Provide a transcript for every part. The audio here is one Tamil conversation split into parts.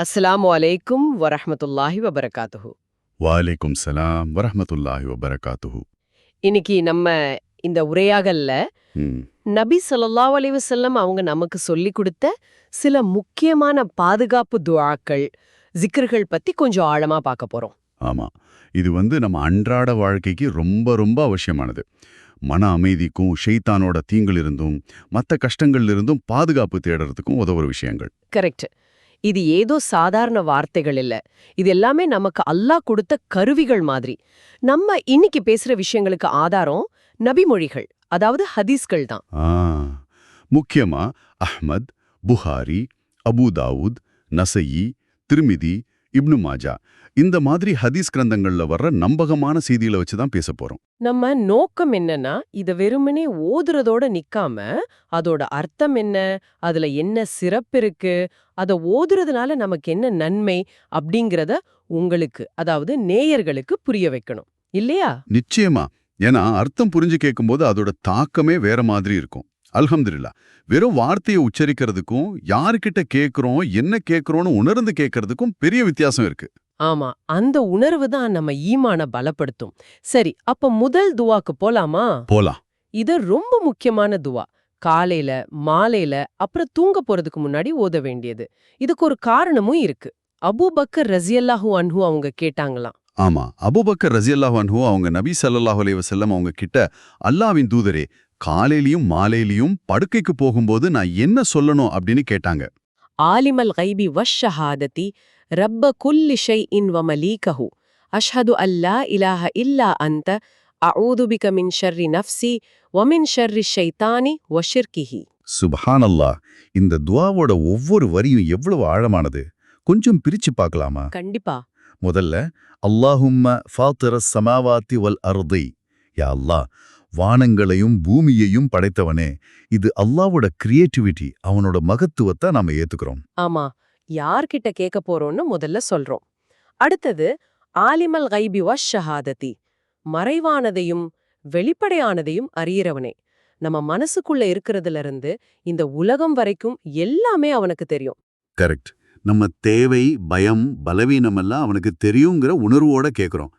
அஸ்ஸலாமு அலைக்கும் வரஹ்மத்துல்லாஹி வபரகாத்துஹு. வாலைக்கும் சலாம் வரஹ்மத்துல்லாஹி வபரகாத்துஹு. இன்னைக்கு நம்ம இந்த உரையாகல்ல நபி ஸல்லல்லாஹு அலைஹி வஸல்லம் அவங்க நமக்கு சொல்லி கொடுத்த சில முக்கியமான பாதுகாப்பு துஆக்கள் ஜிக்ர்கள் பத்தி கொஞ்சம் ஆழமா பார்க்க போறோம். ஆமா. இது வந்து நம்ம அன்றாட வாழ்க்கைக்கு ரொம்ப ரொம்ப அவசியமானது. மன அமைதிக்கும் ஷெய்தானோட தீங்கிலிருந்தும் மற்ற கஷ்டங்கள்லிருந்தும் பாதுகாப்பு தேடுறதுக்கும் உதவுற விஷயங்கள். கரெக்ட் இது ஏதோ சாதாரண வார்த்தைகள் இல்ல. இது எல்லாமே நமக்கு அல்லாஹ் கொடுத்த கருவிகள் மாதிரி. நம்ம இன்னைக்கு பேசுற விஷயங்களுக்கு ஆதாரம் நபிமொழிகள் அதாவது ஹதீஸ்கள் தான். ஆ முக்கியமா அஹ்மத் புகாரி அபுதாவுத் நசயி நசையி திருமிதி இப்னு மாஜா. இந்த மாதிரி ஹதீஸ் கிரந்தங்கள்ல வர்ற நம்பகமான செய்திகளை வச்சு தான் பேச போறோம். நம்ம நோக்கம் என்னன்னா இத வெறுமனே ஓதுறதோட நிக்காம அதோட அர்த்தம் என்ன அதுல என்ன சிறப்பு இருக்கு அத ஓதுறதுனால நமக்கு என்ன நன்மை அப்படிங்கறத உங்களுக்கு அதாவது நேயர்களுக்கு புரிய வைக்கணும். இல்லையா? நிச்சயமா. ஏன்னா அர்த்தம் புரிஞ்சு கேட்கும்போது அதோட தாக்கமே வேற மாதிரி இருக்கும். அல்ஹம்துலில்லாஹ். வெறும் வார்த்தையை உச்சரிக்கிறதுக்கும் யாருக்கிட்ட கேட்குறோம் என்ன கேட்குறோன்னு உணர்ந்து கேட்கறதுக்கும் பெரிய வித்தியாசம் இருக்கு. ஆமா அந்த உணர்வு தான் நம்ம ஈமான பலப்படுத்தும். சரி அப்ப முதல் துவாக்கு போலாமா? போலாம். இது ரொம்ப முக்கியமான துவா. காலையில மாலையில அப்புறம் தூங்க போறதுக்கு முன்னாடி ஓத வேண்டியது. இதுக்கு ஒரு காரணமும் இருக்கு. அபூபக்கர் ரசியல்லாஹு அன்ஹு அவங்க கேட்டாங்களாம். ஆமா அபூபக்கர் ரஜியல்லாஹு அன்ஹு அவங்க நபி ஸல்லல்லாஹு அலைஹி வஸல்லம் அவங்க கிட்ட அல்லாஹ்வின் தூதரே காலையிலயும் மாலையிலயும் படுக்கைக்கு போகும்போது நான் என்ன சொல்லணும் அப்படின்னு கேட்டாங்க. ஆலிமல் கைபி வஷஹாததி ரப்ப குல்லி ஷைஇன் வ மலீகஹு அஷ்ஹது அல்லா இலாஹ இல்லா அன்த அஊது பிக மின் ஷர்ரி நஃப்ஸி வ மின் ஷர்ரி ஷைத்தானி வ ஷிர்கிஹி. சுப்ஹானல்லாஹ் இந்த துவாவோட ஒவ்வொரு வரியும் எவ்வளவு ஆழமானது? கொஞ்சம் பிரிச்சு பார்க்கலாமா? கண்டிப்பா. முதல்ல அல்லாஹும்ம ஃபாத்திர சமாவாத்தி வல் அர்தை. யா அல்லாஹ் வானங்களையும் பூமியையும் படைத்தவனே. இது அல்லாவோட கிரியேட்டிவிட்டி அவனோட மகத்துவத்தை நாம ஏத்துக்கிறோம். ஆமா யார்கிட்ட கேட்க போறோம்னு முதல்ல சொல்றோம். அடுத்தது ஆலிமல் கைபி வஷஹாததி மறைவானதையும் வெளிப்படையானதையும் அறியறவனே. நம்ம மனசுக்குள்ள இருக்கிறதுல இருந்து இந்த உலகம் வரைக்கும் எல்லாமே அவனுக்கு தெரியும். கரெக்ட் நம்ம தேவை பயம் பலவீனமெல்லாம் அவனுக்கு தெரியுங்கிற உணர்வோட கேக்குறோம்.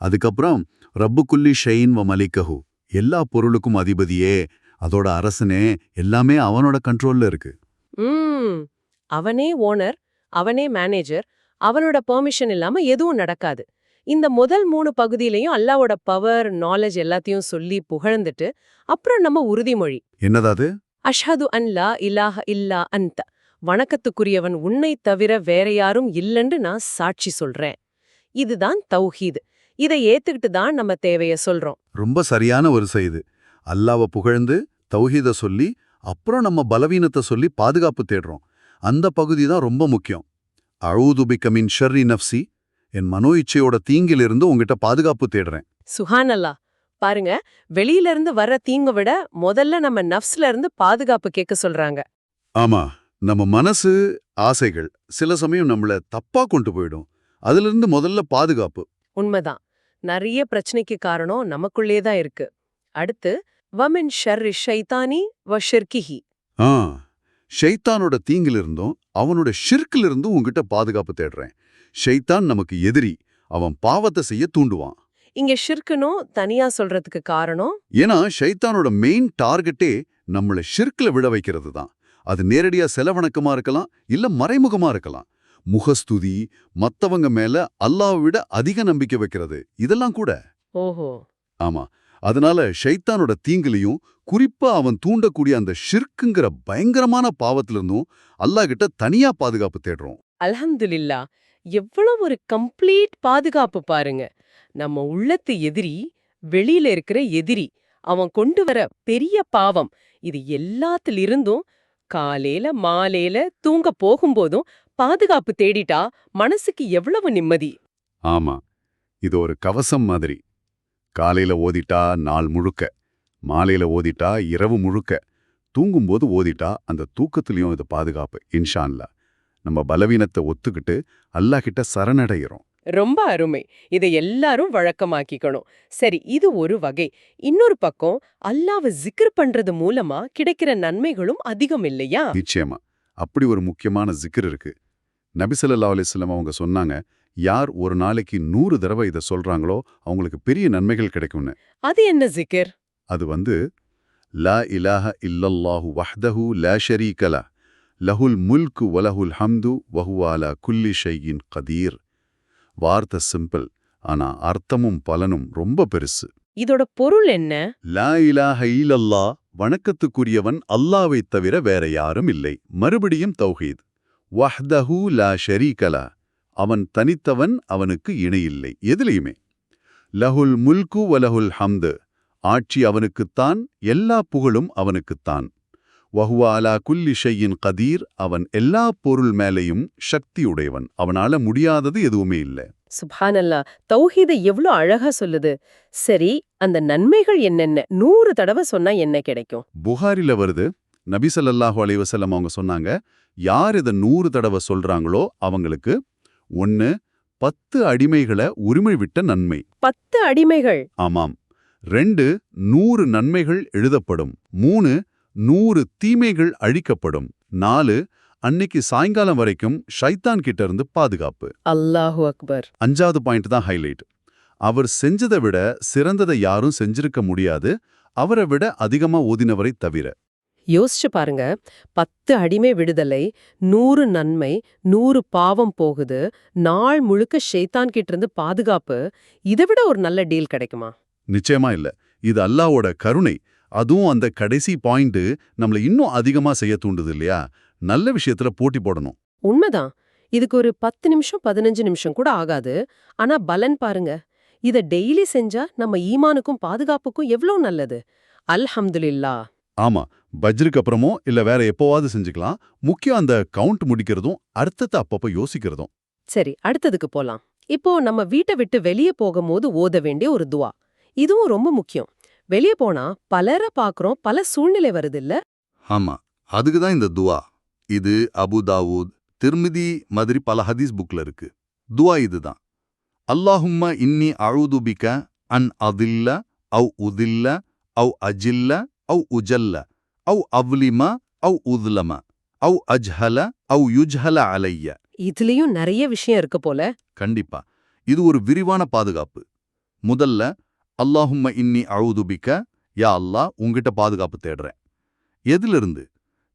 அதுக்கப்புறம் ரப்புக்குல்லி ஷெயின் வ மலிக்கஹு. எல்லா பொருளுக்கும் அதிபதியே அதோட அரசனே எல்லாமே அவனோட கண்ட்ரோல்ல இருக்கு. அவனே ஓனர் அவனே மேனேஜர் அவனோட பெர்மிஷன் இல்லாம எதுவும் நடக்காது. இந்த முதல் மூணு பகுதியிலையும் அல்லாவோட பவர் நாலேஜ் எல்லாத்தையும் சொல்லி புகழ்ந்துட்டு அப்புறம் நம்ம உறுதிமொழி. என்னதாது அஷ்ஹது அன் லா இலாஹ இல்லா அன்த. வணக்கத்துக்குரியவன் உன்னை தவிர வேற யாரும் இல்லைன்னு நான் சாட்சி சொல்றேன். இதுதான் தௌஹீது. இதை ஏத்துக்கிட்டு தான் நம்ம தேவைய சொல்றோம். ரொம்ப சரியான ஒரு செய்து அல்லாவ புகழ்ந்து தௌஹீத சொல்லி அப்புறம் நம்ம பலவீனத்தை சொல்லி பாதுகாப்பு தேடுறோம். அந்த பகுதி தான் ரொம்ப முக்கியம். அழூதுபிக்க மின் ஷர்ரி நஃப்சி என் மனோ இச்சையோட தீங்கிலிருந்து உங்ககிட்ட பாதுகாப்பு தேடுறேன். சுஹானல்லா பாருங்க வெளியில இருந்து வர்ற தீங்க விட முதல்ல நம்ம நஃப்ஸ்ல இருந்து பாதுகாப்பு கேட்க சொல்றாங்க. ஆமா நம்ம மனசு ஆசைகள் சில சமயம் நம்மள தப்பா கொண்டு போயிடும். அதிலிருந்து முதல்ல பாதுகாப்பு. உண்மைதான். நிறைய பிரச்சனைக்கு காரணம் நமக்குள்ளே தான் இருக்கு. அடுத்து வமின் ஷர்ரி ஷைத்தானி வ ஷிர்கிஹி. ஆ ஷைத்தானோட தீங்கிலிருந்தும் அவனோட ஷிர்க்கிலிருந்தும் உங்ககிட்ட பாதுகாப்பு தேடுறேன். ஷைத்தான் நமக்கு எதிரி. அவன் பாவத்தை செய்ய தூண்டுவான். இங்க ஷிர்க்குனும் தனியா சொல்றதுக்கு காரணம்? ஏன்னா ஷைத்தானோட மெயின் டார்கெட்டே நம்மள ஷிர்க்ல விழ வைக்கிறது தான் அது நேரடியா செலவணக்கமா இருக்கலாம் இல்ல மறைமுகமா இருக்கலாம். முகஸ்துதி மத்தவங்க மேல அல்லாஹ்வை விட அதிக நம்பிக்கை வைக்கிறது. இதெல்லாம் கூட. ஓஹோ. ஆமா. அதனால ஷைத்தானோட தீங்கிலையும் குறிப்பா அவன் தூண்டக்கூடிய அந்த ஷிர்க்குங்கிற பயங்கரமான பாவத்திலிருந்தும் அல்லாஹ் கிட்ட தனியா பாதுகாப்பு தேடுறோம். அல்ஹம்துலில்லா. எவ்வளவு ஒரு கம்ப்ளீட் பாதுகாப்பு பாருங்க. நம்ம உள்ளத்து எதிரி வெளியில இருக்கிற எதிரி அவன் கொண்டு வர பெரிய பாவம் இது எல்லாத்திலிருந்தும் காலையில மாலையில தூங்க போகும்போதும் பாதுகாப்பு தேடிட்டா மனசுக்கு எவ்வளவு நிம்மதி? ஆமா. இது ஒரு கவசம் மாதிரி. காலையில ஓதிட்டா நாள் முழுக்க. மாலையில ஓதிட்டா இரவு முழுக்க. தூங்கும்போது ஓதிட்டா அந்த தூக்கத்திலையும் இது பாதுகாப்பு. இன்ஷான்ல நம்ம பலவீனத்தை ஒத்துக்கிட்டு அல்லாஹ் கிட்ட சரணடைகிறோம் ரொம்ப அருமை. இதை எல்லாரும் வழக்கமாக்கிக்கணும். சரி இது ஒரு வகை. இன்னொரு பக்கம் அல்லாஹ்வை ஜிக்ர் பண்றது மூலமா கிடைக்கிற நன்மைகளும் அதிகம் இல்லையா? நிச்சயமா. அப்படி ஒரு முக்கியமான ஜிக்ர் இருக்கு. நபிசல்லா அலிஸ்லாம் அவங்க சொன்னாங்க யார் ஒரு நாளைக்கு நூறு தடவை இதை சொல்றாங்களோ அவங்களுக்கு பெரிய நன்மைகள் கிடைக்கும்னு. அது என்ன ஜிக்கர் அது வந்து லா இலாஹ இல்லல்லாஹு வஹ்தஹு லா ஷரீக லஹ் லஹுல் முல்கு வலஹுல் ஹம்து வஹுவ அலா குல்லி ஷையின் கதீர். வார்த்தை சிம்பிள் ஆனா அர்த்தமும் பலனும் ரொம்ப பெருசு. இதோட பொருள் என்ன? லா இலாஹ இல்லல்லா வணக்கத்துக்குரியவன் அல்லாவைத் தவிர வேற யாரும் இல்லை. மறுபடியும் தௌஹீத். வஹ்தஹு லா ஷரீக லஹ் அவன் தனித்தவன் அவனுக்கு இணையில்லை. எதுலையுமே. லஹுல் முல்கு வலஹுல் ஹம்து. ஆட்சி அவனுக்குத்தான் எல்லா புகழும் அவனுக்குத்தான் வஹுவ அலா குல்லி ஷையின் கதீர். அவன் எல்லா பொருள் மேலேயும் சக்தியுடையவன். அவனால முடியாதது எதுவுமே இல்ல. சுபானல்லா தௌஹீத எவ்ளோ அழகா சொல்லுது. சரி அந்த நன்மைகள் என்னென்ன? நூறு தடவை சொன்னா என்ன கிடைக்கும்? புகாரில வருது நபி ஸல்லல்லாஹு அலைஹி வஸல்லம் அவங்க சொன்னாங்க யார் இதை நூறு தடவை சொல்றாங்களோ அவங்களுக்கு ஒன்னு பத்து அடிமைகளை உரிமை விட்ட நன்மை. பத்து அடிமைகள். ஆமாம். ரெண்டு நூறு நன்மைகள் எழுதப்படும். மூணு நூறு தீமைகள் அழிக்கப்படும். நாலு அன்னைக்கு சாயங்காலம் வரைக்கும் ஷைத்தான் கிட்ட இருந்து பாதுகாப்பு. அல்லாஹு அக்பர். அஞ்சாவது பாயிண்ட் தான் ஹைலைட். அவர் செஞ்சதை விட சிறந்ததை யாரும் செஞ்சிருக்க முடியாது. அவரை விட அதிகமா ஓதினவரை தவிர. யோசிச்சு பாருங்க. பத்து அடிமை விடுதலை நூறு நன்மை நூறு பாவம் போகுது. நாள் முழுக்க ஷேத்தான் கிட்ட இருந்து பாதுகாப்பு. இதை விட ஒரு நல்ல டீல் கிடைக்குமா? நிச்சயமா இல்ல. இது அல்லாவோட கருணை. அதுவும் அந்த கடைசி பாயிண்ட் நம்மள இன்னும் அதிகமா செய்ய தூண்டுது இல்லையா? நல்ல விஷயத்துல போட்டி போடணும். உண்மைதான். இதுக்கு ஒரு பத்து நிமிஷம் பதினஞ்சு நிமிஷம் கூட ஆகாது. ஆனா பலன் பாருங்க. இத டெய்லி செஞ்சா நம்ம ஈமானுக்கும் பாதுகாப்புக்கும் எவ்ளோ நல்லது? அல்ஹம்துலில்லா ஆமா. பஜ்ருக்கு அப்புறமோ இல்ல வேற எப்போவாவது செஞ்சுக்கலாம். முக்கியம் அந்த கவுண்ட் முடிக்கிறதும் அர்த்தத்தை அப்பப்ப யோசிக்கிறதும். சரி அடுத்ததுக்கு போலாம். இப்போ நம்ம வீட்டை விட்டு வெளியே போகும்போது ஓத வேண்டிய ஒரு துவா. இதுவும் ரொம்ப முக்கியம். வெளியே போனா பலரை பாக்குறோம் பல சூழ்நிலை வருது இல்ல ஆமா அதுக்கு தான் இந்த துவா. இது அபு தாவூத் திருமிதி மாதிரி பல ஹதீஸ் புக்ல இருக்கு. துவா இதுதான். அல்லாஹும்ம இன்னி அழுதுபிக்க அன் அதில்ல அவ் உதில்ல அவ் அஜில்ல அவ் உஜல்ல. அவ் அவ்லிம அவ் உதுலம அவ் அஜ்ஹல அவ் யுஜ்ஹல அலைய. இதுலயும் நிறைய விஷயம் இருக்கு போல. கண்டிப்பா. இது ஒரு விரிவான பாதுகாப்பு. முதல்ல அல்லாஹும்ம இன்னி அழுதுபிக்க யா அல்லாஹ் உங்கிட்ட பாதுகாப்பு தேடுறேன். எதிலிருந்து?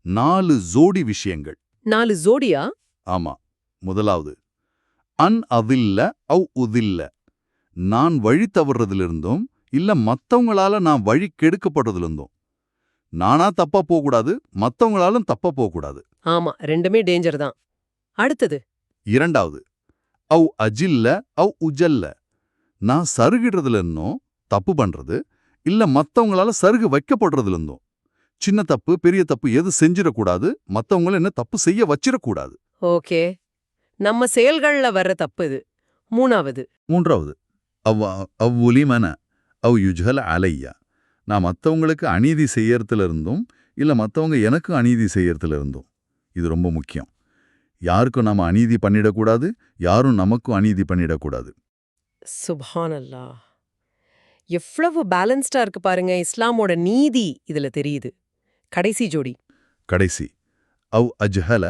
நாலு ஜோடி விஷயங்கள். நாலு ஜோடியா? ஆமா. முதலாவது அன் அதில்ல அவ் உதில்ல. நான் வழி தவறுறதிலிருந்தும் இல்ல மத்தவங்களால நான் வழி கெடுக்கப்படுறதிலிருந்தும் நானா தப்பா போகக்கூடாது மத்தவங்களாலும் தப்பா போகக்கூடாது. ஆமா ரெண்டுமே டேஞ்சர் தான். அடுத்தது. இரண்டாவது அவ் அஜில்ல அவ் உஜல்ல. நான் சருகிடுறதுல இருந்தும் தப்பு பண்றது இல்ல மத்தவங்களால சருகு வைக்கப்படுறதுல இருந்தும். சின்ன தப்பு பெரிய தப்பு எது செஞ்சிடக்கூடாது மத்தவங்கள என்ன தப்பு செய்ய வச்சிடக்கூடாது. ஓகே. நம்ம செயல்கள்ல வர்ற தப்பு இது. மூணாவது. மூன்றாவது அவ் அவ்வுலிமன அவ் யுஜ்ஹல அலையா நான் மத்தவங்களுக்கு அநீதி செய்யறதுல இருந்தும் இல்ல மத்தவங்க எனக்கு அநீதி செய்யறதுல இருந்தும் இது ரொம்ப முக்கியம். யாருக்கும் நாம அநீதி பண்ணிடக்கூடாது யாரும் நமக்கும் அநீதி பண்ணிடக்கூடாது. சுபானல்லா. எவ்வளவு பேலன்ஸ்டா இருக்கு பாருங்க இஸ்லாமோட நீதி இதுல தெரியுது. கடைசி ஜோடி. கடைசி. அவ் அஜ்ஹல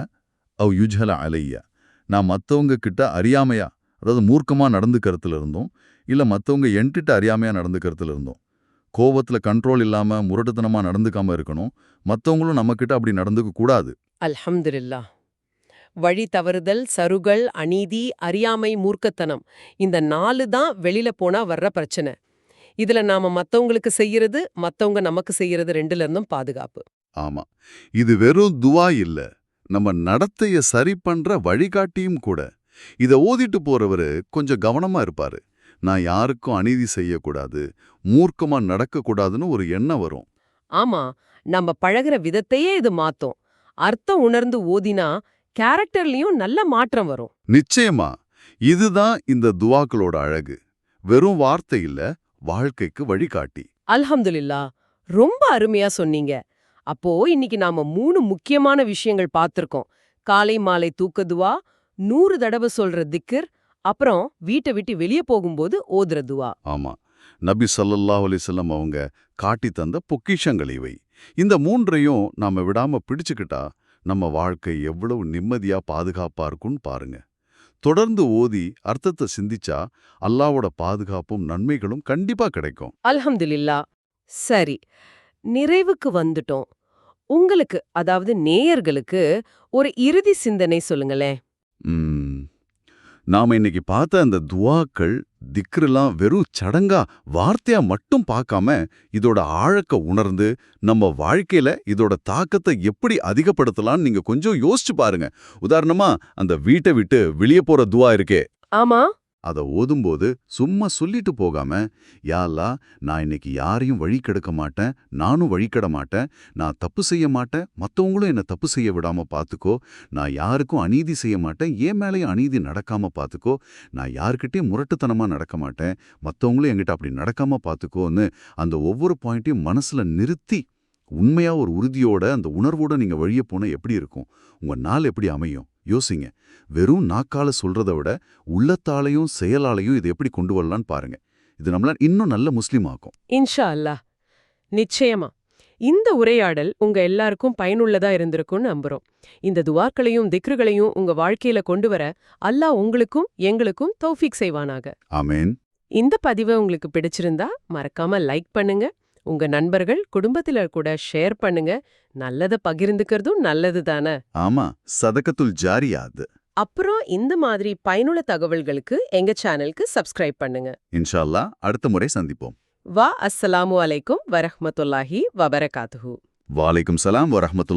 அவ் யுஜ்ஹல அலையா நான் மத்தவங்க கிட்ட அறியாமையா அதாவது மூர்க்கமா நடந்துக்கிறதுல இருந்தும் இல்ல மத்தவங்க என்கிட்ட அறியாமையா நடந்துக்கிறதுல இருந்தும் கோவத்துல கண்ட்ரோல் இல்லாம முரட்டுத்தனமா நடந்துக்காம இருக்கணும். மத்தவங்களும் நம்மக்கிட்ட அப்படி நடந்துக்க கூடாது. அல்ஹம்துலில்லா வழி தவறுதல் சருகள் அநீதி அறியாமை மூர்க்கத்தனம் இந்த நாலு தான் வெளியில போனா வர்ற பிரச்சனை. இதுல நாம மத்தவங்களுக்கு செய்யறது மத்தவங்க நமக்கு செய்யறது ரெண்டுல இருந்தும் பாதுகாப்பு. ஆமா. இது வெறும் துவா இல்ல. நம்ம நடத்தைய சரி பண்ற வழிகாட்டியும் கூட. இத ஓதிட்டு போறவரு கொஞ்சம் கவனமா இருப்பாரு. நான் யாருக்கும் அநீதி செய்யக்கூடாது மூர்க்கமா நடக்கக்கூடாதுன்னு ஒரு எண்ணம் வரும். ஆமா நம்ம பழகுற விதத்தையே இது மாத்தும். அர்த்தம் உணர்ந்து ஓதினா கேரக்டர்லயும் நல்ல மாற்றம் வரும். நிச்சயமா இதுதான் இந்த துவாக்களோட அழகு. வெறும் வார்த்தை இல்ல வாழ்க்கைக்கு வழிகாட்டி. அல்ஹம்துலில்லா ரொம்ப அருமையா சொன்னீங்க. அப்போ இன்னைக்கு நாம மூணு முக்கியமான விஷயங்கள் பார்த்திருக்கோம் காலை மாலை தூக்கதுவா நூறு தடவை சொல்ற திக்ர் அப்புறம் வீட்டை விட்டு வெளியே போகும்போது ஓதுற துவா. ஆமா. நபி ஸல்லல்லாஹு அலைஹி வஸல்லம் அவங்க காட்டி தந்த பொக்கிஷங்கள் இவை. இந்த மூன்றையும் நாம விடாம பிடிச்சுக்கிட்டா நம்ம வாழ்க்கை எவ்வளவு நிம்மதியா பாதுகாப்பா இருக்கும்னு பாருங்க. தொடர்ந்து ஓதி அர்த்தத்தை சிந்திச்சா அல்லாவோட பாதுகாப்பும் நன்மைகளும் கண்டிப்பா கிடைக்கும். அல்ஹம்துலில்லா. சரி நிறைவுக்கு வந்துட்டோம். உங்களுக்கு அதாவது நேயர்களுக்கு ஒரு இறுதி சிந்தனை சொல்லுங்களேன். நாம இன்னைக்கு பார்த்த அந்த துவாக்கள் திக்ருலாம் வெறும் சடங்கா வார்த்தையா மட்டும் பார்க்காம இதோட ஆழக்க உணர்ந்து நம்ம வாழ்க்கையில இதோட தாக்கத்தை எப்படி அதிகப்படுத்தலாம்னு நீங்க கொஞ்சம் யோசிச்சு பாருங்க. உதாரணமா அந்த வீட்டை விட்டு வெளியே போற துவா இருக்கே. ஆமா. அதை ஓதும்போது சும்மா சொல்லிட்டு போகாம யா நான் இன்னைக்கு யாரையும் வழி கெடுக்க மாட்டேன் நானும் வழி கெட மாட்டேன் நான் தப்பு செய்ய மாட்டேன் மத்தவங்களும் என்னை தப்பு செய்ய விடாம பாத்துக்கோ நான் யாருக்கும் அநீதி செய்ய மாட்டேன் ஏன் மேலேயும் அநீதி நடக்காம பாத்துக்கோ நான் யாருக்கிட்டையும் முரட்டுத்தனமா நடக்க மாட்டேன் மத்தவங்களும் என்கிட்ட அப்படி நடக்காம பார்த்துக்கோன்னு அந்த ஒவ்வொரு பாயிண்ட்டையும் மனசுல நிறுத்தி உண்மையா ஒரு உறுதியோட அந்த உணர்வோட நீங்க வழிய போனா எப்படி இருக்கும்? உங்க நாள் எப்படி அமையும்? யோசிங்க. வெறும் நாக்கால சொல்றதை விட உள்ளத்தாலையும் செயலாலையும் இதை எப்படி கொண்டு வரலான்னு பாருங்க. இது நம்மள இன்னும் நல்ல முஸ்லீம் ஆக்கும். இன்ஷா அல்லாஹ் நிச்சயமா. இந்த உரையாடல் உங்க எல்லாருக்கும் பயனுள்ளதா இருந்திருக்கும்னு நம்புறோம். இந்த துவாக்களையும் திக்ருகளையும் உங்க வாழ்க்கையில கொண்டு வர அல்லாஹ் உங்களுக்கும் எங்களுக்கும் தௌஃபீக் செய்வானாக. ஆமேன். இந்த பதிவு உங்களுக்கு பிடிச்சிருந்தா மறக்காம லைக் பண்ணுங்க. உங்க நண்பர்கள் குடும்பத்தில கூட ஷேர் பண்ணுங்க. நல்லத பகிர்ந்துக்கிறதும் நல்லது தானே? ஆமா சதகத்துல் ஜாரியா அது. அப்புறம் இந்த மாதிரி பயனுள்ள தகவல்களுக்கு எங்க சேனலுக்கு சப்ஸ்கிரைப் பண்ணுங்க. இன்ஷா அல்லாஹ் அடுத்த முறை சந்திப்போம். வா அஸ்ஸலாமு அலைக்கும் வரஹ்மத்துல்லாஹி வபரகாத்துஹு. வாலைக்கும் சலாம் வரஹ்மத்துல்லாஹி